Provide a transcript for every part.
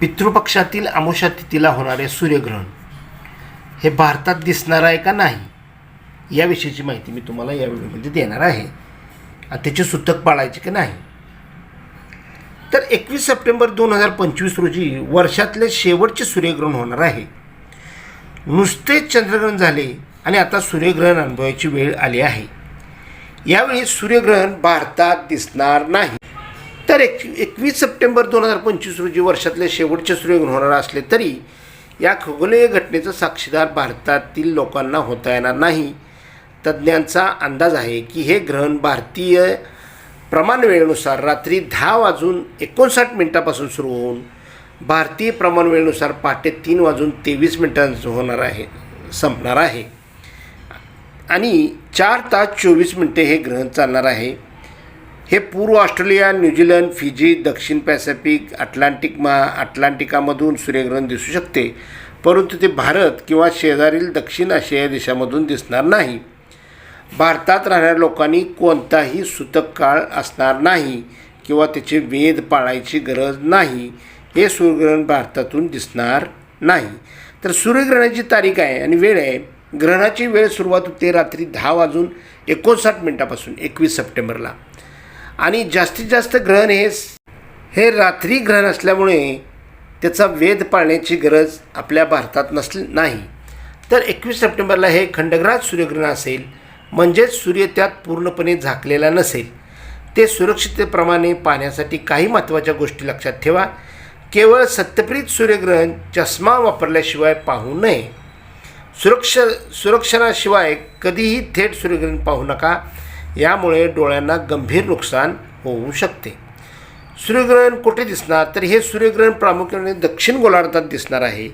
पितृपक्षातील अमावस्या तिथीला होणारे सूर्यग्रहण. हे भारतात दिसणार आहे का नाही? याविषयीची माहिती मी तुम्हाला या व्हिडिओमध्ये देणार आहे. आणि त्याचे सूतक पाळायचे की नाही? तर एकवीस सप्टेंबर दोन हजार पंचवीस रोजी वर्षातले शेवटचे सूर्यग्रहण होणार आहे. नुसतेच चंद्रग्रहण झाले आणि आता सूर्यग्रहण अनुभवायची वेळ आली आहे. यावेळी सूर्यग्रहण भारतात दिसणार नाही. तर एक एकवीस सप्टेंबर दोन हजार पंचवीस रोजी वर्षातले शेवटचे सूर्यग्रहण होणार असले तरी या खगोलीय घटनेचा साक्षीदार भारतातील लोकांना होता येणार नाही. तज्ज्ञांचा अंदाज आहे की हे ग्रहण भारतीय प्रमाण वेळेनुसार रात्री दहा वाजून एकोणसाठ मिनिटापासून सुरू होऊन भारतीय प्रमाण वेळेनुसार पहाटे तीन वाजून तेवीस मिनिटांचं होणार आहे संपणार आहे. आणि चार तास चोवीस मिनटे हे ग्रहण चालणार आहे. हे पूर्व ऑस्ट्रेलिया न्यूझीलंड फिजी दक्षिण पॅसिफिक अटलांटिक मा अटलांटिकामधून सूर्यग्रहण दिसू शकते. परंतु ते भारत किंवा शेजारील दक्षिण आशिया देशामधून दिसणार नाही. भारतात राहणाऱ्या लोकांनी कोणताही सूतक काळ असणार नाही किंवा त्याचे वेध पाळायची गरज नाही. हे सूर्यग्रहण भारतातून दिसणार नाही. तर सूर्यग्रहणाची तारीख आहे आणि वेळ आहे. ग्रहणाची वेळ सुरुवात होते रात्री दहा वाजून एकोणसाठ मिनटापासून एकवीस सप्टेंबरला. आणि जास्तीत जास्त ग्रहण हे हे रात्री ग्रहण असल्यामुळे त्याचा वेध पाळण्याची गरज आपल्या भारतात नसली नाही. तर एकवीस सप्टेंबरला हे खंडग्रास सूर्यग्रहण असेल म्हणजेच सूर्य त्यात पूर्णपणे झाकलेला नसेल. ते सुरक्षिततेप्रमाणे पाहण्यासाठी काही महत्त्वाच्या गोष्टी लक्षात ठेवा. केवळ सत्यप्रीत सूर्यग्रहण चष्मा वापरल्याशिवाय पाहू नये. सुरक्ष सुरक्षणाशिवाय कधीही थेट सूर्यग्रहण पाहू नका. यामुळे डोळ्यांना गंभीर नुकसान होऊ शकते. सूर्यग्रहण कुठे दिसणार? तर हे सूर्यग्रहण प्रामुख्याने दक्षिण गोलार्धात दिसणार आहे.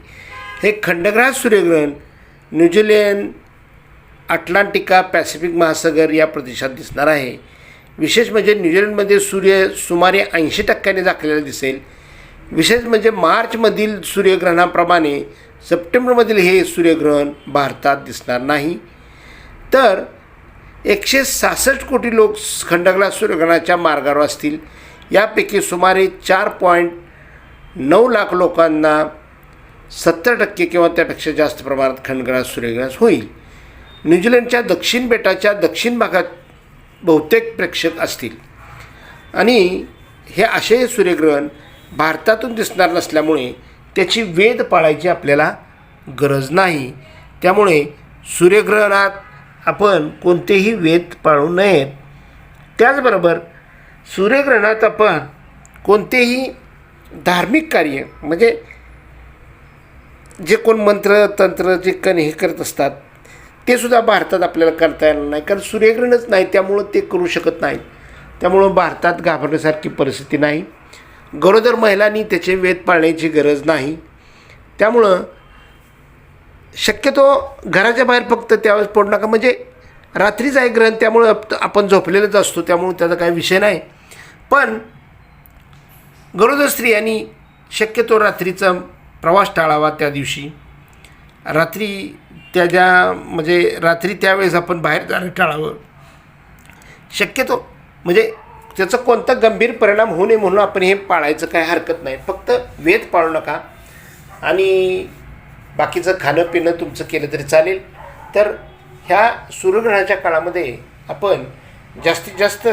हे खंडग्रास सूर्यग्रहण न्यूझीलंड अटलांटिका पॅसिफिक महासागर या प्रदेशात दिसणार आहे. विशेष म्हणजे न्यूझीलंडमध्ये सूर्य सुमारे ऐंशी टक्क्याने दाखलेला दिसेल. विशेष म्हणजे मार्चमधील सूर्यग्रहणाप्रमाणे सप्टेंबरमधील हे सूर्यग्रहण भारतात दिसणार नाही. तर एकशे सहासष्ट कोटी लोक खंडग्रास सूर्यग्रहणाच्या मार्गावर असतील. यापैकी सुमारे चार पॉईंट नऊ लाख लोकांना सत्तर टक्के किंवा त्यापेक्षा जास्त प्रमाणात खंडग्रास सूर्यग्रास होईल. न्यूझीलंडच्या दक्षिण बेटाच्या दक्षिण भागात बहुतेक प्रेक्षक असतील. आणि हे असे सूर्यग्रहण भारतातून दिसणार नसल्यामुळे त्याची वेध पाळायची आपल्याला गरज नाही. त्यामुळे सूर्यग्रहणात आपण कोणतेही वेद पाळू नयेत. त्याचबरोबर सूर्यग्रहणात आपण कोणतेही धार्मिक कार्य म्हणजे जे कोण मंत्र तंत्र जे कण हे करत असतात ते सुद्धा भारतात आपल्याला करता येणार नाही. कारण सूर्यग्रहणच नाही त्यामुळं ते करू शकत नाहीत. त्यामुळं भारतात घाबरण्यासारखी परिस्थिती नाही. गरोदर महिलांनी त्याचे वेध पाळण्याची गरज नाही. त्यामुळं शक्यतो घराच्या बाहेर फक्त त्यावेळेस पडू नका. म्हणजे रात्रीच आहे ग्रहण त्यामुळं आपण झोपलेलंच असतो त्यामुळं त्याचा काही विषय नाही. पण गरोदर स्त्रियांनी शक्यतो रात्रीचा प्रवास टाळावा त्या दिवशी. रात्री त्याच्या म्हणजे रात्री त्यावेळेस आपण बाहेर जाणं टाळावं. शक्यतो म्हणजे त्याचा कोणता गंभीर परिणाम होऊ नये म्हणून आपण हे पाळायचं काही हरकत नाही. फक्त वेध पाळू नका. आणि बाकीचं खाणं पिणं तुमचं केलं तरी चालेल. तर ह्या सूर्यग्रहणाच्या काळामध्ये आपण जास्तीत जास्त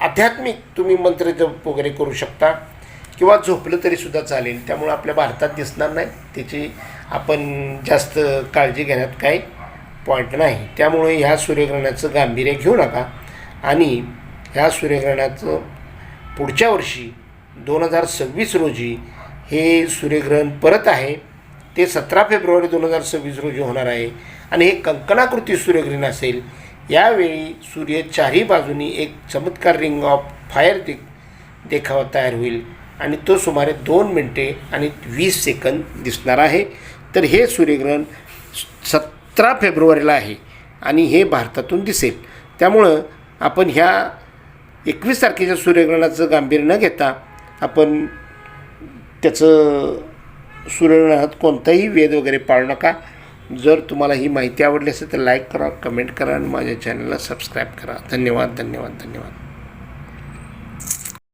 आध्यात्मिक तुम्ही मंत्र जप वगैरे करू शकता किंवा झोपलं तरीसुद्धा चालेल. त्यामुळं आपल्या भारतात दिसणार नाही. त्याची आपण जास्त काळजी घेण्यात काही पॉईंट नाही. त्यामुळे ह्या सूर्यग्रहणाचं गांभीर्य घेऊ नका आणि ह्या सूर्यग्रहणाचं पुढच्या वर्षी दोन हजार सव्वीस रोजी हे सूर्यग्रहण परत आहे. ते सतरा फेब्रुवारी दोन हजार सव्वीस रोजी होणार आहे. आणि हे कंकणाकृती सूर्यग्रहण असेल यावेळी सूर्य चारही बाजूनी एक चमत्कार रिंग ऑफ फायर दे देखावा तयार होईल. आणि तो सुमारे दोन मिनटे आणि वीस सेकंद दिसणार आहे. तर हे सूर्यग्रहण सतरा फेब्रुवारीला आहे आणि हे भारतातून दिसेल. त्यामुळं आपण ह्या एकवीस तारखेच्या सूर्यग्रहणाचं गांभीर्य न घेता आपण त्याचं सूर्यग्रहणात कोणताही वेद वगैरे पाळू नका. जर तुम्हाला ही माहिती आवडली असेल तर लाईक करा कमेंट करा आणि माझ्या चॅनलला सबस्क्राईब करा. धन्यवाद धन्यवाद धन्यवाद.